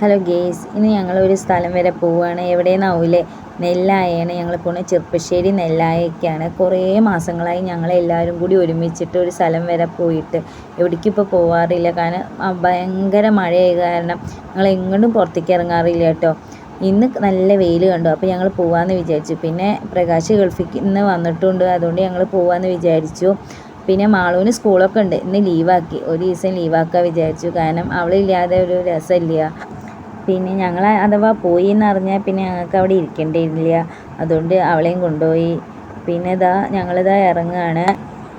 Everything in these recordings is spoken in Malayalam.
ഹലോ ഗേസ് ഇന്ന് ഞങ്ങൾ ഒരു സ്ഥലം വരെ പോവുകയാണ് എവിടെയെന്നാവൂലേ? നെല്ലായാണ് ഞങ്ങൾ പോണത് ചെറുപ്പശ്ശേരി നെല്ലായക്കാണ്. കുറേ മാസങ്ങളായി ഞങ്ങൾ എല്ലാവരും കൂടി ഒരുമിച്ചിട്ട് ഒരു സ്ഥലം വരെ പോയിട്ട് എവിടേക്കും ഇപ്പോൾ പോവാറില്ല. കാരണം ഭയങ്കര മഴയായ കാരണം ഞങ്ങൾ എങ്ങോട്ടും പുറത്തേക്ക് ഇറങ്ങാറില്ല കേട്ടോ. ഇന്ന് നല്ല വെയിൽ കണ്ടു. അപ്പോൾ ഞങ്ങൾ പോവാമെന്ന് വിചാരിച്ചു. പിന്നെ പ്രകാശ് ഗൾഫിൽ ഇന്ന് വന്നിട്ടുണ്ട്. അതുകൊണ്ട് ഞങ്ങൾ പോവാമെന്ന് വിചാരിച്ചു. പിന്നെ മാളുവിന് സ്കൂളൊക്കെ ഉണ്ട്. ഇന്ന് ലീവാക്കി. ഒരു ദിവസം ലീവാക്കാൻ വിചാരിച്ചു. കാരണം അവളില്ലാതെ ഒരു രസമില്ല. പിന്നെ ഞങ്ങൾ അഥവാ പോയി എന്നറിഞ്ഞാൽ പിന്നെ ഞങ്ങൾക്ക് അവിടെ ഇരിക്കേണ്ടിയില്ല അതുകൊണ്ട് അവളെയും കൊണ്ടുപോയി. പിന്നെ ഇതാ ഞങ്ങളിതാ ഇറങ്ങുകയാണ്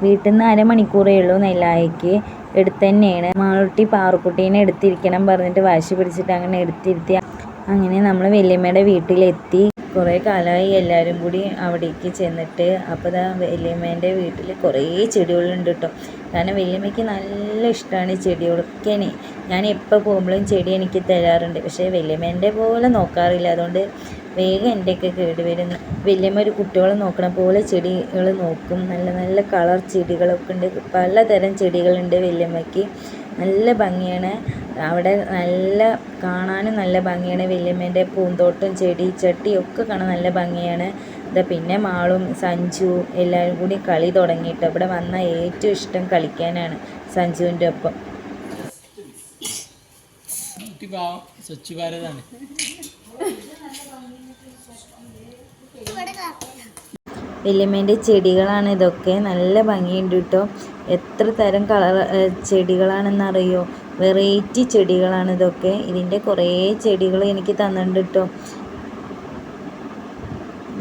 വീട്ടിൽ നിന്ന് അരമണിക്കൂറേ ഉള്ളൂ നെല്ലായിക്ക്. എടുത്ത് തന്നെയാണ് മാളുട്ടി പാറുക്കുട്ടീനെ എടുത്തിരിക്കണം പറഞ്ഞിട്ട് വാശി പിടിച്ചിട്ട് അങ്ങനെ എടുത്തിരുത്തി. അങ്ങനെ നമ്മൾ വല്യമ്മയുടെ വീട്ടിലെത്തി. കുറേ കാലമായി എല്ലാവരും കൂടി അവിടേക്ക് ചെന്നിട്ട് അപ്പോൾ ദാ വലിയമ്മേന്റെ വീട്ടിൽ കുറേ ചെടികളുണ്ട് കേട്ടോ. കാരണം വലിയമ്മയ്ക്ക് നല്ല ഇഷ്ടമാണ് ചെടികളൊക്കെ ഞാൻ എപ്പോൾ പോകുമ്പോഴും ചെടി എനിക്ക് തരാറുണ്ട്. പക്ഷേ വലിയമ്മേന്റെ പോലെ നോക്കാറില്ല. അതുകൊണ്ട് വേഗം എന്റെയൊക്കെ കേട് വരുന്നു വലിയമ്മ ഒരു കുട്ടികളെ നോക്കണ പോലെ ചെടികൾ നോക്കും. നല്ല നല്ല കളർ ചെടികളൊക്കെ ഉണ്ട്. പലതരം ചെടികളുണ്ട് വലിയമ്മയ്ക്ക്. നല്ല ഭംഗിയാണ്. അവിടെ നല്ല കാണാനും നല്ല ഭംഗിയാണ്. വല്യമ്മേന്റെ പൂന്തോട്ടം ചെടി ചട്ടി ഒക്കെ കാണാൻ നല്ല ഭംഗിയാണ്. ഇതാ പിന്നെ മാളും സഞ്ജു എല്ലാവരും കൂടി കളി തുടങ്ങിയിട്ട് ഇവിടെ വന്ന ഏറ്റവും ഇഷ്ടം കളിക്കാനാണ് സഞ്ജുവിന്റെ ഒപ്പം. സ്വച്ഛ് ഭാരതാണ് വല്യമ്മേന്റെ ചെടികളാണ് ഇതൊക്കെ. നല്ല ഭംഗിയുണ്ട് കേട്ടോ. എത്ര തരം കളർ ചെടികളാണെന്നറിയോ? വെറൈറ്റി ചെടികളാണ് ഇതൊക്കെ. ഇതിന്റെ കുറേ ചെടികൾ എനിക്ക് തന്നിട്ടുണ്ട് കേട്ടോ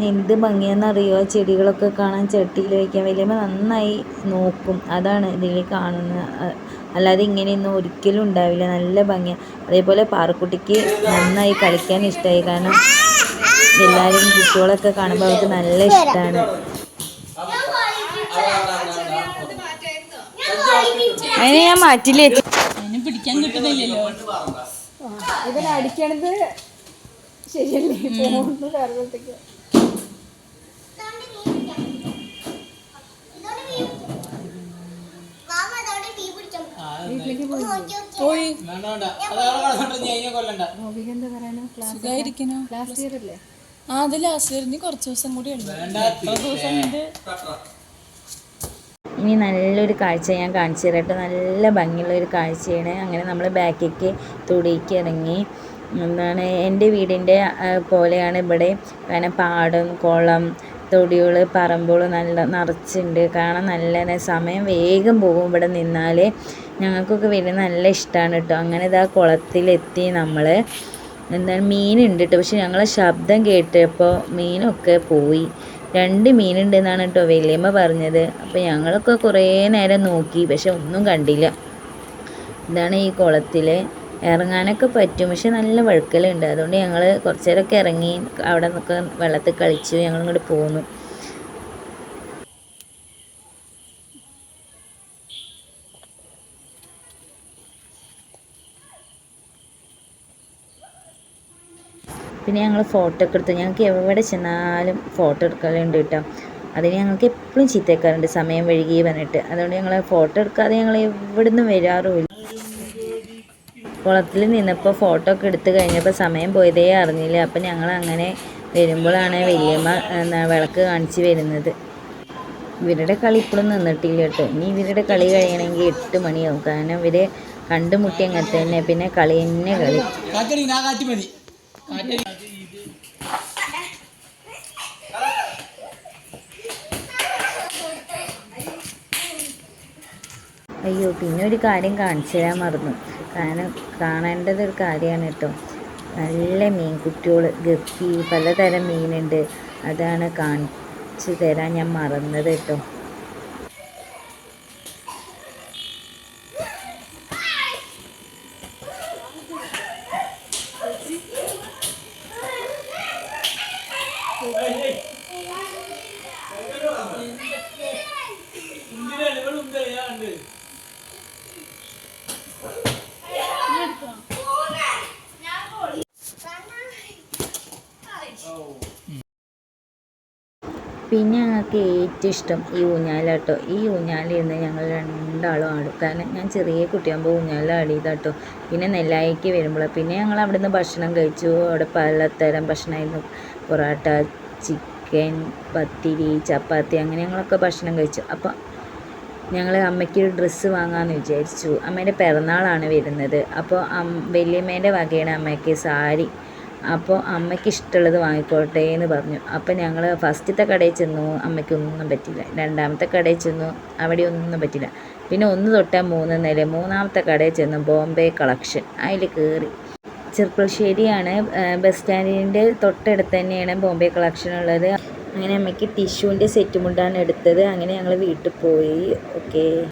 എന്ത് ഭംഗിയാണെന്നറിയോ ആ ചെടികളൊക്കെ കാണാൻ ചട്ടിയിൽ വയ്ക്കാൻ വലിയമ്മ നന്നായി നോക്കും. അതാണ് ഇതിൽ കാണുന്നത് അല്ലാതെ ഇങ്ങനെയൊന്നും ഒരിക്കലും ഉണ്ടാവില്ല. നല്ല ഭംഗി അതേപോലെ പാറക്കുട്ടിക്ക് നന്നായി കളിക്കാൻ ഇഷ്ടമായി കാരണം എല്ലാവരും കുട്ടികളൊക്കെ കാണുമ്പോൾ അവർക്ക് നല്ല ഇഷ്ടമാണ് അതിനെ ഞാൻ മാറ്റില്ലേ? കിട്ടുന്നില്ലല്ലോ ഇതിനടിക്കണത് ശരിയല്ലേ? കാരണത്തേക്ക് പോയി. സുഖായിരിക്കണോ? ലാസ്റ്റ് ഇയർ അല്ലേ? ആ അത് ലാസ്റ്റ് ഇയർ ഇനി കുറച്ച് ദിവസം കൂടി ഉണ്ട് എത്ര ദിവസം ഉണ്ട്? ഇനി നല്ലൊരു കാഴ്ച ഞാൻ കാണിച്ചു തരാം കേട്ടോ നല്ല ഭംഗിയുള്ള ഒരു കാഴ്ചയാണ്. അങ്ങനെ നമ്മൾ ബാക്കിലേക്ക് തൊടിക്ക് ഇറങ്ങി. എന്താണ് എന്റെ വീടിന്റെ പോലെയാണ് ഇവിടെ. കാരണം പാടം കുളം തൊടികൾ പറമ്പുകൾ നല്ല നിറച്ചുണ്ട്. കാരണം നല്ല സമയം വേഗം പോകും ഇവിടെ നിന്നാൽ. ഞങ്ങൾക്കൊക്കെ വരുന്നത് നല്ല ഇഷ്ടമാണ് കേട്ടോ. അങ്ങനെ ഇതാ കുളത്തിലെത്തി നമ്മൾ. എന്താണ് മീനുണ്ട് കേട്ടോ. പക്ഷെ ഞങ്ങളെ ശബ്ദം കേട്ടപ്പോൾ മീനൊക്കെ പോയി. രണ്ട് മീനുണ്ട് എന്നാണ് കേട്ടോ വലിയമ്മ പറഞ്ഞത്. അപ്പോൾ ഞങ്ങളൊക്കെ കുറേ നേരം നോക്കി പക്ഷെ ഒന്നും കണ്ടില്ല. ഇതാണ് ഈ കുളത്തിൽ ഇറങ്ങാനൊക്കെ പറ്റും പക്ഷെ നല്ല വഴുക്കലുണ്ട്. അതുകൊണ്ട് ഞങ്ങൾ കുറച്ച് നേരമൊക്കെ ഇറങ്ങി അവിടെ നിന്നൊക്കെ വെള്ളത്തിൽ കളിച്ചു ഞങ്ങളിങ്ങോട്ട് പോന്നു. പിന്നെ ഞങ്ങൾ ഫോട്ടോ ഒക്കെ എടുത്തു ഞങ്ങൾക്ക് എവിടെ ചെന്നാലും ഫോട്ടോ എടുക്കലുണ്ട് കേട്ടോ അതിന് ഞങ്ങൾക്ക് എപ്പോഴും ചീത്തക്കാറുണ്ട് സമയം വഴുകി വന്നിട്ട്. അതുകൊണ്ട് ഞങ്ങൾ ഫോട്ടോ എടുക്കാതെ ഞങ്ങൾ എവിടെ നിന്നും വരാറുമില്ല. കുളത്തിൽ നിന്നപ്പോൾ ഫോട്ടോ ഒക്കെ എടുത്തു കഴിഞ്ഞപ്പോൾ സമയം പോയതേ അറിഞ്ഞില്ല. അപ്പം ഞങ്ങൾ അങ്ങനെ വരുമ്പോഴാണ് വലിയമ്മ വിളക്ക് കാണിച്ച് വരുന്നത്. ഇവരുടെ കളി ഇപ്പോഴും നിന്നിട്ടില്ല കേട്ടോ ഇനി ഇവരുടെ കളി കഴിയണമെങ്കിൽ എട്ട് മണിയാവും. കാരണം ഇവർ കണ്ടുമുട്ടി അങ്ങനത്തെ തന്നെ പിന്നെ കളി തന്നെ കളി. അയ്യോ പിന്നെ ഒരു കാര്യം കാണിച്ചു തരാൻ മറന്നു. കാരണം കാണേണ്ടത് ഒരു കാര്യമാണ് കേട്ടോ. നല്ല മീൻ കുട്ടികൾ ഗപ്പി പലതരം മീനുണ്ട്. അതാണ് കാണിച്ചു തരാൻ ഞാൻ മറന്നത് കേട്ടോ. പിന്നെ ഞങ്ങൾക്ക് ഏറ്റവും ഇഷ്ടം ഈ ഊഞ്ഞാലാട്ടോ ഈ ഊഞ്ഞാലിരുന്ന് ഞങ്ങൾ രണ്ടാളും ആടും. കാരണം ഞാൻ ചെറിയ കുട്ടിയാകുമ്പോൾ ഊഞ്ഞാലാടിയതാട്ടോ പിന്നെ നെല്ലായിക്ക് വരുമ്പോൾ പിന്നെ ഞങ്ങൾ അവിടെ നിന്ന് ഭക്ഷണം കഴിച്ചു. അവിടെ പലതരം ഭക്ഷണമായിരുന്നു. പൊറോട്ട ചിക്കൻ പത്തിരി ചപ്പാത്തി അങ്ങനെ ഞങ്ങളൊക്കെ ഭക്ഷണം കഴിച്ചു. അപ്പോൾ ഞങ്ങൾ അമ്മയ്ക്ക് ഒരു ഡ്രസ്സ് വാങ്ങാമെന്ന് വിചാരിച്ചു. അമ്മേന്റെ പിറന്നാളാണ് വരുന്നത്. അപ്പോൾ വലിയമ്മേന്റെ വകയാണ് അമ്മയ്ക്ക് സാരി. അപ്പോൾ അമ്മയ്ക്ക് ഇഷ്ടമുള്ളത് വാങ്ങിക്കോട്ടെ എന്ന് പറഞ്ഞു. അപ്പോൾ ഞങ്ങൾ ഫസ്റ്റത്തെ കടയിൽ ചെന്നു അമ്മയ്ക്ക് ഒന്നും പറ്റില്ല രണ്ടാമത്തെ കടയിൽ ചെന്നു അവിടെ ഒന്നും പറ്റില്ല പിന്നെ ഒന്ന് തൊട്ടാൽ മൂന്ന് നില മൂന്നാമത്തെ കടയിൽ ചെന്നു ബോംബെ കളക്ഷൻ. അതിൽ കയറി ചെറുപ്പശ്ശേരിയാണ് ബസ് സ്റ്റാൻഡിന്റെ തൊട്ടടുത്ത് തന്നെയാണ് ബോംബെ കളക്ഷൻ ഉള്ളത്. അങ്ങനെ അമ്മയ്ക്ക് ടിഷ്യൂവിന്റെ സെറ്റ് മുണ്ടാണ് എടുത്തത്. അങ്ങനെ ഞങ്ങൾ വീട്ടിൽ പോയി. ഓക്കേ.